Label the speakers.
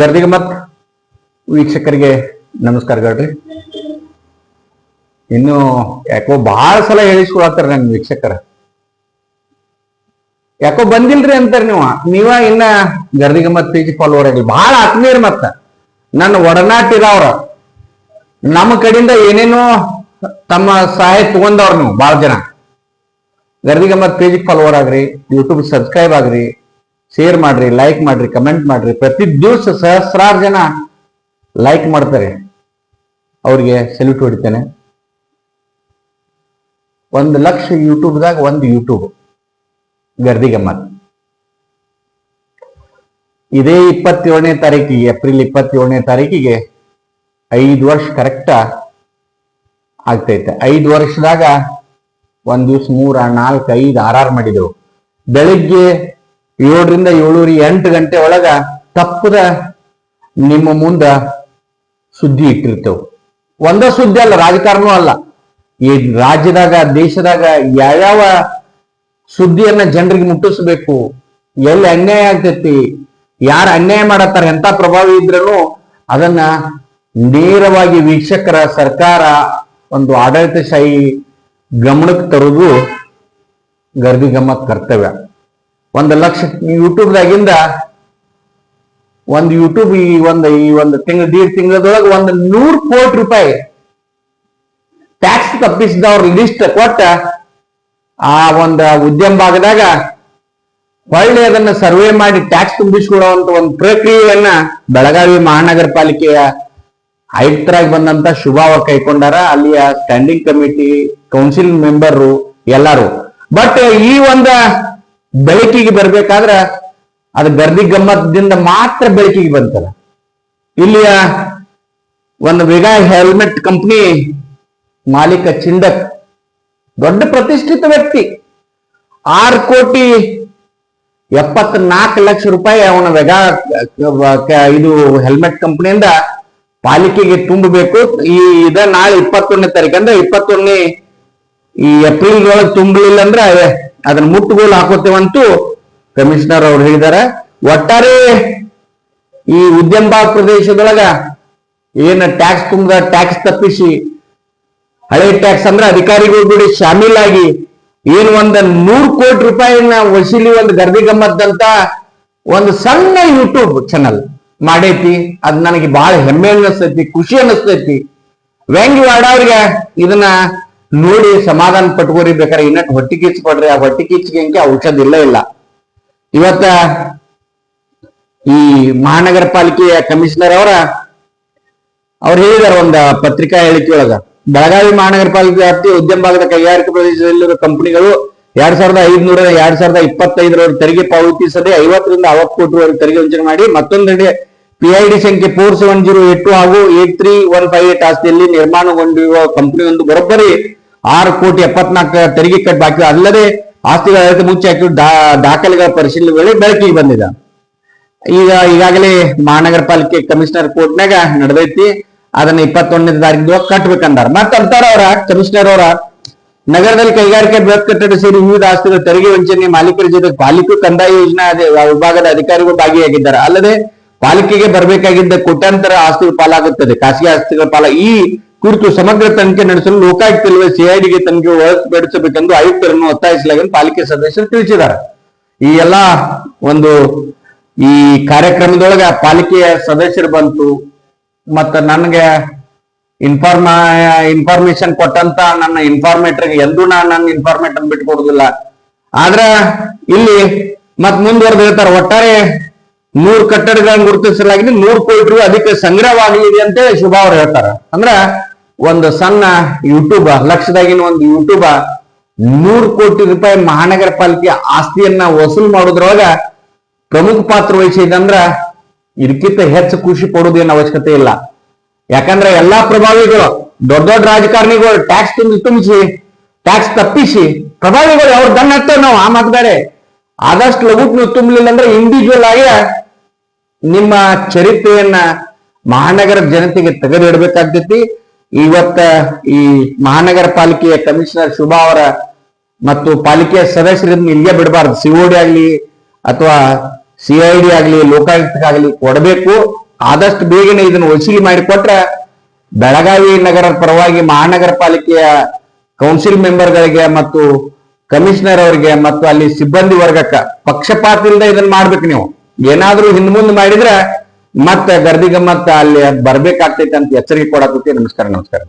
Speaker 1: ಗರ್ದಿಗೆ ಮತ್ ವೀಕ್ಷಕರಿಗೆ ನಮಸ್ಕಾರಗಳ್ರಿ ಇನ್ನು ಯಾಕೋ ಬಹಳ ಸಲ ಹೇಳಿಸ್ಕೊಳತ್ತಾರ ನನ್ ವೀಕ್ಷಕರ. ಯಾಕೋ ಬಂದಿಲ್ರಿ ಅಂತಾರ ನೀವು. ನೀವ ಇನ್ನ ಗರ್ದಿಗೆ ಮತ್ ಪೇಜ್ ಫಾಲೋವರ್ ಆಗಿಲ್ಲ. ಬಹಳ ಆತ್ಮೀಯರ್ ಮತ್ತ. ನನ್ನ ಒಡನಾಟ ಇದಾವ್ರ ನಮ್ಮ ಕಡೆಯಿಂದ ಏನೇನೋ ತಮ್ಮ ಸಹಾಯ ತಗೊಂಡವ್ರ ನೀವು ಬಹಳ ಜನ. ಗರ್ದಿಗೆ ಮತ್ ಪೇಜ್ ಫಾಲೋವರ್ ಆಗ್ರಿ ಯೂಟ್ಯೂಬ್ ಸಬ್ಸ್ಕ್ರೈಬ್ ಆಗ್ರಿ ಶೇರ್ ಮಾಡ್ರಿ ಲೈಕ್ ಮಾಡ್ರಿ ಕಮೆಂಟ್ ಮಾಡ್ರಿ. ಪ್ರತಿ ದಿವಸ ಸಹಸ್ರಾರು ಜನ ಲೈಕ್ ಮಾಡ್ತಾರೆ. ಅವ್ರಿಗೆ ಸೆಲ್ಯೂಟ್ ಹೊಡಿತೇನೆ. ಒಂದು ಲಕ್ಷ ಯೂಟ್ಯೂಬ್ದಾಗ ಒಂದು ಯೂಟ್ಯೂಬ್ ಗರ್ದಿ ಗಮ್ಮತ್. ಇದೇ ಇಪ್ಪತ್ತೇಳನೇ ತಾರೀಕಿಗೆ ಏಪ್ರಿಲ್ ಇಪ್ಪತ್ತೇಳನೇ ತಾರೀಕಿಗೆ ಐದು ವರ್ಷ ಕರೆಕ್ಟ ಆಗ್ತೈತೆ. ಐದು ವರ್ಷದಾಗ ಒಂದ್ ದಿವ್ಸ ಮೂರ, ನಾಲ್ಕು, ಐದು ಆರ್ ಮಾಡಿದೆವು. ಬೆಳಿಗ್ಗೆ ಏಳರಿಂದ ಏಳೂರಿ ಎಂಟು ಗಂಟೆ ಒಳಗ ತಪ್ಪದ ನಿಮ್ಮ ಮುಂದ ಸುದ್ದಿ ಇಟ್ಟಿರ್ತೇವೆ. ಒಂದ ಸುದ್ದಿ ಅಲ್ಲ ರಾಜಕಾರಣ ಅಲ್ಲ. ಈ ರಾಜ್ಯದಾಗ, ದೇಶದಾಗ ಯಾವ್ಯಾವ ಸುದ್ದಿಯನ್ನ ಜನರಿಗೆ ಮುಟ್ಟಿಸ್ಬೇಕು, ಎಲ್ಲಿ ಅನ್ಯಾಯ ಆಗ್ತೈತಿ, ಯಾರು ಅನ್ಯಾಯ ಮಾಡತ್ತಾರ, ಎಂತ ಪ್ರಭಾವಿ ಇದ್ರೂ ಅದನ್ನ ನೇರವಾಗಿ ವೀಕ್ಷಕರ ಸರ್ಕಾರ ಒಂದು ಆಡಳಿತಶಾಹಿ ಗಮನಕ್ಕೆ ತರುವುದು ಗರ್ದಿ ಗಮ್ಮತ್ ಕರ್ತವ್ಯ. ಒಂದು ಲಕ್ಷ ಯೂಟ್ಯೂಬ್ದಾಗಿಂದ ಒಂದು ಯೂಟ್ಯೂಬ್ ಈ ಒಂದು ಈ ಒಂದು ತಿಂಗಳ, ದೀಡ್ ತಿಂಗಳದೊಳಗೆ ಒಂದು ನೂರು ಕೋಟಿ ರೂಪಾಯಿ ಟ್ಯಾಕ್ಸ್ ತಪ್ಪಿಸಿದವ್ರ ಲಿಸ್ಟ್ ಕೊಟ್ಟ ಆ ಒಂದು ಉದ್ಯಮ ಭಾಗದಾಗ ಹೊಳ್ಳಿ ಅದನ್ನ ಸರ್ವೆ ಮಾಡಿ ಟ್ಯಾಕ್ಸ್ ತುಂಬಿಸಿಕೊಳ್ಳುವಂತ ಒಂದು ಪ್ರಕ್ರಿಯೆಯನ್ನ ಬೆಳಗಾವಿ ಮಹಾನಗರ ಪಾಲಿಕೆಯ ಆಯುಕ್ತರಾಗಿ ಬಂದಂತ ಶುಭ ಅವರು ಕೈಕೊಂಡಾರ, ಅಲ್ಲಿಯ ಸ್ಟ್ಯಾಂಡಿಂಗ್ ಕಮಿಟಿ ಕೌನ್ಸಿಲ್ ಮೆಂಬರ್ ಎಲ್ಲಾರು. ಬಟ್ ಈ ಒಂದ ಬೆಳಕಿಗೆ ಬರ್ಬೇಕಾದ್ರ ಅದು ಗರ್ದಿ ಗಮ್ಮತ್ತದಿಂದ ಮಾತ್ರ ಬೆಳಕಿಗೆ ಬಂತದ ಇಲ್ಲಿಯ ಒಂದು ವೇಗ ಹೆಲ್ಮೆಟ್ ಕಂಪ್ನಿ ಮಾಲೀಕ ಚಿಂಡಕ್ ದೊಡ್ಡ ಪ್ರತಿಷ್ಠಿತ ವ್ಯಕ್ತಿ, ಆರು ಕೋಟಿ ಎಪ್ಪತ್ನಾಲ್ಕು ಲಕ್ಷ ರೂಪಾಯಿ ಅವನ ವೆಗಾ ಇದು ಹೆಲ್ಮೆಟ್ ಕಂಪನಿಯಿಂದ ಪಾಲಿಕೆಗೆ ತುಂಬಬೇಕು. ಈ ಇದ ನಾಳೆ ಇಪ್ಪತ್ತೊಂದನೇ ತಾರೀಕು ಅಂದ್ರೆ ಇಪ್ಪತ್ತೊಂದನೇ ಈ ಏಪ್ರಿಲ್ ಒಳಗೆ ತುಂಬಲಿಲ್ಲ ಅಂದ್ರೆ ಅದನ್ನ ಮುಟ್ಟುಗೋಲು ಹಾಕೋತೇವಂತೂ ಕಮಿಷನರ್ ಅವ್ರು ಹೇಳಿದಾರೆ. ಒಟ್ಟಾರೆ ಈ ಉದ್ಯಮ ಪ್ರದೇಶದೊಳಗ ಏನ ಟ್ಯಾಕ್ಸ್ ತುಂಬದ, ಟ್ಯಾಕ್ಸ್ ತಪ್ಪಿಸಿ ಹಳೆ ಟ್ಯಾಕ್ಸ್ ಅಂದ್ರೆ ಅಧಿಕಾರಿಗಳು ಕೂಡಿ ಶಾಮೀಲಾಗಿ ಏನು ಒಂದ್ ನೂರು ಕೋಟಿ ರೂಪಾಯಿನ ವಸೂಲಿ ಒಂದು ಗರ್ದಿ ಗಮ್ಮತ್ತಂತ ಒಂದು ಸಣ್ಣ ಯೂಟ್ಯೂಬ್ ಚಾನಲ್ ಮಾಡೈತಿ. ಅದ್ ನನಗೆ ಬಹಳ ಹೆಮ್ಮೆ ಅನ್ನಿಸ್ತೈತಿ ಖುಷಿ ಅನ್ನಿಸ್ತೈತಿ ವ್ಯಂಗ್ಯವಾಡವ್ರಿಗೆ ಇದನ್ನ ನೋಡಿ ಸಮಾಧಾನ ಪಟ್ಕೋರಿ ಬೇಕಾದ್ರೆ ಇನ್ನಟ್ ಹೊಟ್ಟಿ ಕಿಚ್ಚು ಪಡ್ರಿ, ಆ ಹೊಟ್ಟಿ ಕಿಚ್ಚಿಗೆ ಔಷಧ ಇಲ್ಲ ಇಲ್ಲ. ಇವತ್ತ ಈ ಮಹಾನಗರ ಪಾಲಿಕೆಯ ಕಮಿಷನರ್ ಅವರ, ಅವ್ರು ಹೇಳಿದಾರ ಒಂದ ಪತ್ರಿಕಾ ಹೇಳಿಕೆಯೊಳಗ ಬೆಳಗಾವಿ ಮಹಾನಗರ ಪಾಲಿಕೆ ವ್ಯಾಪ್ತಿ ಉದ್ಯಮ ಭಾಗದ ಕೈಗಾರಿಕಾ ಪ್ರದೇಶದಲ್ಲಿರುವ ಕಂಪನಿಗಳು ಎರಡ್ ಸಾವಿರದ ಐದುನೂರ ಎರಡ್ ಸಾವಿರದ ಇಪ್ಪತ್ತೈದರವರೆಗೆ ತೆರಿಗೆ ಪಾವತಿಸದೆ ಐವತ್ತರಿಂದ ಅರವತ್ತು ಕೋಟಿವರೆಗೆ ತೆರಿಗೆ ವಂಚನೆ ಮಾಡಿ ಮತ್ತೊಂದೆಡೆ ಪಿಐಡಿ ಸಂಖ್ಯೆ ಫೋರ್ ಸೆವೆನ್ ಜೀರೋ ಏಟ್ ಹಾಗೂ eight three one five eight ಆಸ್ತಿಯಲ್ಲಿ ನಿರ್ಮಾಣಗೊಂಡಿರುವ ಕಂಪನಿಯೊಂದು ಬರೋಬ್ಬರಿ ಆರು ಕೋಟಿ ಎಪ್ಪತ್ನಾಲ್ಕು ತೆರಿಗೆ ಕಟ್ ಬಾಕಿ ಅಲ್ಲದೆ ಆಸ್ತಿಗಳ ಅಳತೆ ಮುಚ್ಚಿ ಹಾಕಿ ದಾಖಲೆಗಳ ಪರಿಶೀಲನೆ ವೇಳೆ ಬೆಳಕಿಗೆ ಬಂದಿದೆ. ಈಗ ಈಗಾಗಲೇ ಮಹಾನಗರ ಪಾಲಿಕೆ ಕಮಿಷನರ್ ಕೋರ್ಟ್ನಾಗ ನಡೆದೈತಿ. ಅದನ್ನ ಇಪ್ಪತ್ತೊಂದನೇ ತಾರೀಕು ಕಟ್ಬೇಕಂದಾರ. ಮತ್ತ ಅಂತಾರ ಅವರ, ಕಮಿಷನರ್ ಅವರ, ನಗರದಲ್ಲಿ ಕೈಗಾರಿಕೆ ಬೃಹತ್ ಕಟ್ಟಡ ಸೇರಿ ವಿವಿಧ ಆಸ್ತಿಗಳ ತೆರಿಗೆ ವಂಚನೆ ಮಾಲೀಕರ ಜೊತೆ ಪಾಲಿಕೆ ಕಂದಾಯ ಯೋಜನಾ ವಿಭಾಗದ ಅಧಿಕಾರಿಗಳು ಭಾಗಿಯಾಗಿದ್ದಾರೆ. ಅಲ್ಲದೆ ಪಾಲಿಕೆಗೆ ಬರಬೇಕಾಗಿದ್ದ ಕೋಟ್ಯಾಂತರ ಆಸ್ತಿಗಳ ಪಾಲಾಗುತ್ತದೆ. ಖಾಸಗಿ ಆಸ್ತಿಗಳ ಪಾಲ ಈ ಕುರಿತು ಸಮಗ್ರ ತನಿಖೆ ನಡೆಸಲು ಲೋಕಾಯುಕ್ತ ಇಲ್ಲವೇ ಸಿಐಡಿಗೆ ತನಿಖೆ ಒಳಪಡಿಸಬೇಕೆಂದು ಆಯುಕ್ತರನ್ನು ಒತ್ತಾಯಿಸಲಾಗಿದೆ ಪಾಲಿಕೆ ಸದಸ್ಯರು ತಿಳಿಸಿದ್ದಾರೆ. ಈ ಎಲ್ಲಾ ಒಂದು ಈ ಕಾರ್ಯಕ್ರಮದೊಳಗ ಪಾಲಿಕೆಯ ಸದಸ್ಯರು ಬಂತು ಮತ್ತ ನನಗೆ ಇನ್ಫಾರ್ಮ ಇನ್ಫಾರ್ಮೇಶನ್ ಕೊಟ್ಟಂತ ನನ್ನ ಇನ್ಫಾರ್ಮೇಟರ್ಗೆ ಎಂದೂ ನಾನು ನನ್ನ ಇನ್ಫಾರ್ಮೇಟರ್ ಬಿಟ್ಕೊಡುದಿಲ್ಲ. ಆದ್ರ ಇಲ್ಲಿ ಮತ್ ಮುಂದುವರೆದು ಹೇಳ್ತಾರೆ, ಒಟ್ಟಾರೆ ನೂರು ಕಟ್ಟಡಗಳನ್ನು ಗುರುತಿಸಲಾಗಿದೆ, ನೂರು ಕೋಟಿ ಅದಕ್ಕೆ ಸಂಗ್ರಹವಾಗಲಿದೆ ಅಂತ ಹೇಳಿ ಶುಭ ಅವರು ಹೇಳ್ತಾರ. ಅಂದ್ರ ಒಂದು ಸಣ್ಣ ಯೂಟ್ಯೂಬ ಲಕ್ಷದಾಗಿನ ಒಂದು ಯೂಟ್ಯೂಬ ನೂರು ಕೋಟಿ ರೂಪಾಯಿ ಮಹಾನಗರ ಪಾಲಿಕೆ ಆಸ್ತಿಯನ್ನ ವಸೂಲ್ ಮಾಡೋದ್ರೊಳಗ ಪ್ರಮುಖ ಪಾತ್ರ ವಹಿಸಿದಂದ್ರ ಇದಕ್ಕಿಂತ ಹೆಚ್ಚು ಖುಷಿ ಪಡೋದೇನು ಅವಶ್ಯಕತೆ ಇಲ್ಲ. ಯಾಕಂದ್ರೆ ಎಲ್ಲಾ ಪ್ರಭಾವಿಗಳು, ದೊಡ್ಡ ದೊಡ್ಡ ರಾಜಕಾರಣಿಗಳು ಟ್ಯಾಕ್ಸ್ ತುಂಬಿ ತುಂಬಿಸಿ ಟ್ಯಾಕ್ಸ್ ತಪ್ಪಿಸಿ, ಪ್ರಭಾವಿಗಳು ಅವ್ರ ದಣ್ಣ ಹತ್ತೇವೆ ನಾವು ಆ ಮಾತು ಬೇರೆ. ಆದಷ್ಟು ಲಘು ನೀವು ತುಂಬಲಿಲ್ಲ ಅಂದ್ರೆ ಇಂಡಿವಿಜುವಲ್ ಆಗಿ ನಿಮ್ಮ ಚರಿತ್ರೆಯನ್ನ ಮಹಾನಗರ ಜನತೆಗೆ ತೆಗೆದಿಡಬೇಕಾಗ್ತೈತಿ. ಇವತ್ತ ಈ ಮಹಾನಗರ ಪಾಲಿಕೆಯ ಕಮಿಷನರ್ ಶುಭಾ ಅವರ ಮತ್ತು ಪಾಲಿಕೆಯ ಸದಸ್ಯರನ್ನ ಇಲ್ಲಿಗೆ ಬಿಡಬಾರ್ದು. ಸಿಒಡಿ ಆಗ್ಲಿ ಅಥವಾ ಸಿಐಡಿ ಆಗ್ಲಿ ಲೋಕಾಯುಕ್ತಕ್ಕಾಗ್ಲಿ ಕೊಡಬೇಕು. ಆದಷ್ಟು ಬೇಗನೆ ಇದನ್ನ ವಸೂಲಿ ಮಾಡಿಕೊಟ್ರೆ ಬೆಳಗಾವಿ ನಗರ ಪರವಾಗಿ ಮಹಾನಗರ ಪಾಲಿಕೆಯ ಕೌನ್ಸಿಲ್ ಮೆಂಬರ್ಗಳಿಗೆ ಮತ್ತು ಕಮಿಷನರ್ ಅವರಿಗೆ ಮತ್ತು ಅಲ್ಲಿ ಸಿಬ್ಬಂದಿ ವರ್ಗಕ್ಕ ಪಕ್ಷಪಾತ ಇಲ್ಲದೆ ಇದನ್ನ ಮಾಡ್ಬೇಕು ನೀವು. ಏನಾದ್ರೂ ಹಿಂದ್ ಮುಂದೆ ಮಾಡಿದ್ರೆ ಮತ್ತೆ ಗರ್ದಿಗೆ ಮತ್ತೆ ಅಲ್ಲಿ ಬರ್ಬೇಕಾಗ್ತೈತೆ ಅಂತ ಎಚ್ಚರಿಕೆ ಕೊಡತೈತಿ ನಮಸ್ಕಾರ ನಮಸ್ಕಾರ.